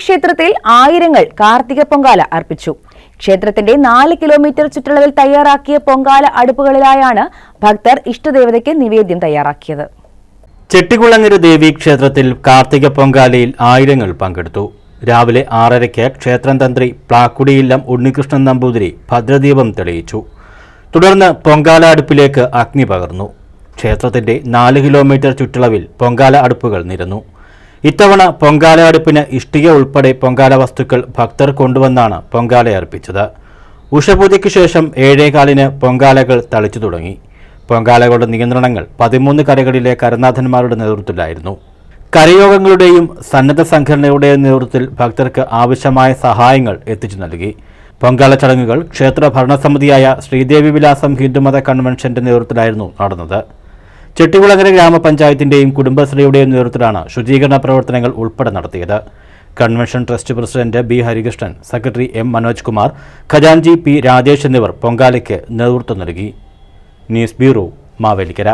ക്ഷേത്രത്തിൽ ആയിരങ്ങൾ കാർത്തിക പൊങ്കാല അർപ്പിച്ചു. ക്ഷേത്രത്തിന്റെ നാല് കിലോമീറ്റർ ചുറ്റളവിൽ തയ്യാറാക്കിയ പൊങ്കാല അടുപ്പുകളിലായാണ് ഭക്തർ ഇഷ്ടദേവതയ്ക്ക് നിവേദ്യം തയ്യാറാക്കിയത്. ചെട്ടികുളങ്ങര ദേവി ക്ഷേത്രത്തിൽ കാർത്തിക പൊങ്കാലയിൽ ആയിരങ്ങൾ പങ്കെടുത്തു. രാവിലെ ആറരയ്ക്ക് ക്ഷേത്രം തന്ത്രി പ്ലാക്കുടിയില്ലം ഉണ്ണികൃഷ്ണൻ നമ്പൂതിരി ഭദ്രദീപം തെളിയിച്ചു. തുടർന്ന് പൊങ്കാല അടുപ്പിലേക്ക് അഗ്നി പകർന്നു. ക്ഷേത്രത്തിന്റെ നാല് കിലോമീറ്റർ ചുറ്റളവിൽ പൊങ്കാല അടുപ്പുകൾ നിരന്നു. ഇത്തവണ പൊങ്കാല അടുപ്പിന് ഇഷ്ടിക ഉൾപ്പെടെ പൊങ്കാല വസ്തുക്കൾ ഭക്തർ കൊണ്ടുവന്നാണ് പൊങ്കാല അർപ്പിച്ചത്. ഉഷപൂജയ്ക്ക് ശേഷം ഏഴേകാലിന് പൊങ്കാലകൾ തളിച്ചു തുടങ്ങി. പൊങ്കാലകളുടെ നിയന്ത്രണങ്ങൾ പതിമൂന്ന് കരകളിലെ കരനാഥന്മാരുടെ നേതൃത്വത്തിലായിരുന്നു. കരയോഗങ്ങളുടെയും സന്നദ്ധ സംഘടനയുടെയും നേതൃത്വത്തിൽ ഭക്തർക്ക് ആവശ്യമായ സഹായങ്ങൾ എത്തിച്ചു നൽകി. പൊങ്കാല ചടങ്ങുകൾ ക്ഷേത്ര ഭരണസമിതിയായ ശ്രീദേവി വിലാസം ഹിന്ദുമത കൺവെൻഷന്റെ നേതൃത്വത്തിലായിരുന്നു നടന്നത്. ചെട്ടികുളങ്ങര ഗ്രാമപഞ്ചായത്തിന്റെയും കുടുംബശ്രീയുടെയും നേതൃത്വത്തിലാണ് ശുചീകരണ പ്രവർത്തനങ്ങൾ ഉൾപ്പെടെ നടത്തിയത്. Convention trust president B Harikrishnan secretary M Manoj Kumar ഖജാൻജി P Rajesh എന്നിവർ പൊങ്കാലയ്ക്ക് നേതൃത്വം നൽകി. News bureau Mavelikkara.